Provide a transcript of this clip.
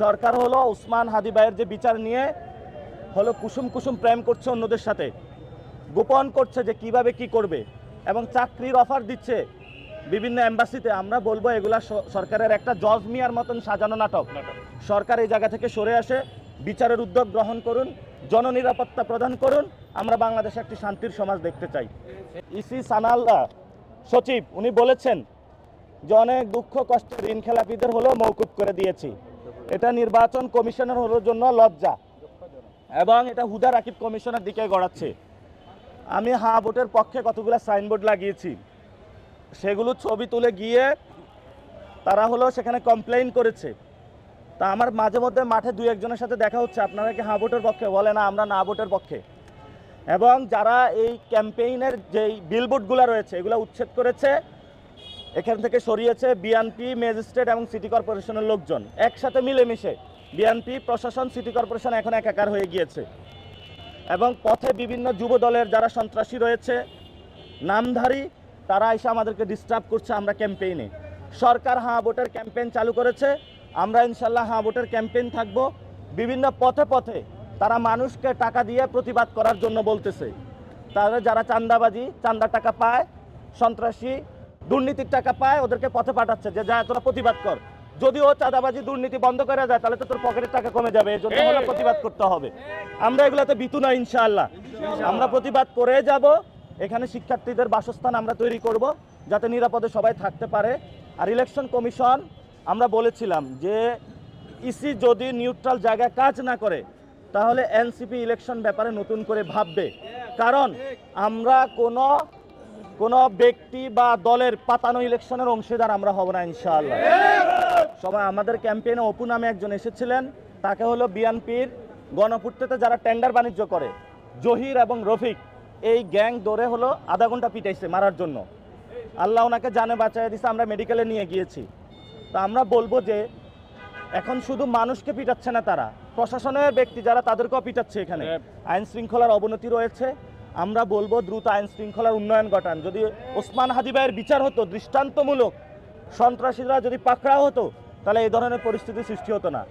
সরকার হলো উসমান হাদি ভাইয়ের যে বিচার নিয়ে হলো কুসুম কুসুম প্রেম করছে অন্যদের সাথে। গোপন করছে যে কীভাবে কি করবে এবং চাকরির অফার দিচ্ছে বিভিন্ন এম্বাসিতে। আমরা বলব এগুলা সরকারের একটা জজ মিয়ার মতন সাজানো নাটক। সরকার এই জায়গা থেকে সরে আসে, বিচারের উদ্যোগ গ্রহণ করুন, জননিরাপত্তা প্রদান করুন। আমরা বাংলাদেশে একটি শান্তির সমাজ দেখতে চাই। ইসি সানাল সচিব, উনি বলেছেন যে অনেক দুঃখ কষ্ট ঋণ খেলাপিদের হলেও মৌকুব করে দিয়েছি। এটা নির্বাচন কমিশনের হলোর জন্য লজ্জা। এবং এটা হুদা রাকিব কমিশনের দিকে গড়াচ্ছে। আমি হা ভোটের পক্ষে কতগুলো সাইনবোর্ড লাগিয়েছি। সেগুলো ছবি তুলে গিয়ে তারা হলো সেখানে কমপ্লেইন করেছে। তা আমার মাঝে মধ্যে মাঠে দুই একজনের সাথে দেখা হচ্ছে। আপনারা কি হ্যাঁ ভোটের পক্ষে? বলে না, আমরা না ভোটের পক্ষে। এবং যারা এই ক্যাম্পেইনের যেই বিলবোর্ডগুলো রয়েছে, এগুলো উচ্ছেদ করেছে এখান থেকে সরিয়েছে বিএনপি ম্যাজিস্ট্রেট এবং সিটি কর্পোরেশনের লোকজন। একসাথে মিলেমিশে বিএনপি প্রশাসন সিটি কর্পোরেশন এখন একাকার হয়ে গিয়েছে। এবং পথে বিভিন্ন যুব দলের যারা সন্ত্রাসী রয়েছে, নামধারী, তারা এসে আমাদেরকে ডিস্টার্ব করছে আমরা ক্যাম্পেইনে সরকার হাঁ ভোটের ক্যাম্পেইন চালু করেছে, আমরা ইনশাল্লাহ হাঁ ভোটের ক্যাম্পেইন থাকব। বিভিন্ন পথে পথে তারা মানুষকে টাকা দিয়ে প্রতিবাদ করার জন্য বলতেছে। তারা যারা চান্দাবাজি চান্দা টাকা পায়, সন্ত্রাসী দুর্নীতির টাকা পায় ওদেরকে পথে পাঠাচ্ছে যে যা তোরা প্রতিবাদ কর। যদিও চাঁদাবাজি দুর্নীতি বন্ধ করে যায় তাহলে তো তোর পকেটের টাকা কমে যাবে। এই জন্য হলো প্রতিবাদ করতে হবে। আমরা এগুলাতে বিতু না ইনশাআল্লাহ। আমরা প্রতিবাদ করে যাব। এখানে শিক্ষার্থীদের বাসস্থান আমরা তৈরি করব যাতে নিরাপদে সবাই থাকতে পারে। আর ইলেকশন কমিশন আমরা বলেছিলাম যে ইসি যদি নিউট্রাল জায়গায় কাজ না করে তাহলে এনসিপি ইলেকশন ব্যাপারে নতুন করে ভাববে। কারণ আমরা কোনো কোনো ব্যক্তি বা দলের পাতানো ইলেকশনের অংশীদার আমরা হব না ইনশাআল্লাহ। সবাই আমাদের ক্যাম্পেইনে অপু নামে একজন এসেছিলেন তাকে হলো বিএনপির গণপূর্তিতে যারা টেন্ডার বাণিজ্য করে জহির এবং রফিক এই গ্যাং দৌড়ে হলো আধা ঘণ্টা পিটাইছে মারার জন্য। আল্লাহ ওনাকে জানে বাঁচাই দিছে আমরা মেডিকেলে নিয়ে গিয়েছি। তা আমরা বলব যে এখন শুধু মানুষকে পিটাচ্ছে না তারা প্রশাসনের ব্যক্তি যারা তাদেরকেও পিটাচ্ছে এখানে। আইন শৃঙ্খলার অবনতি রয়েছে আমরা বলব দ্রুত আইন শৃঙ্খলার উন্নয়ন ঘটান। যদি ওসমান হাদিবাইয়ের বিচার হতো, দৃষ্টান্তমূলক, সন্ত্রাসীরা যদি পাকড়াও হতো, তাহলে এই ধরনের পরিস্থিতি সৃষ্টি হতো না।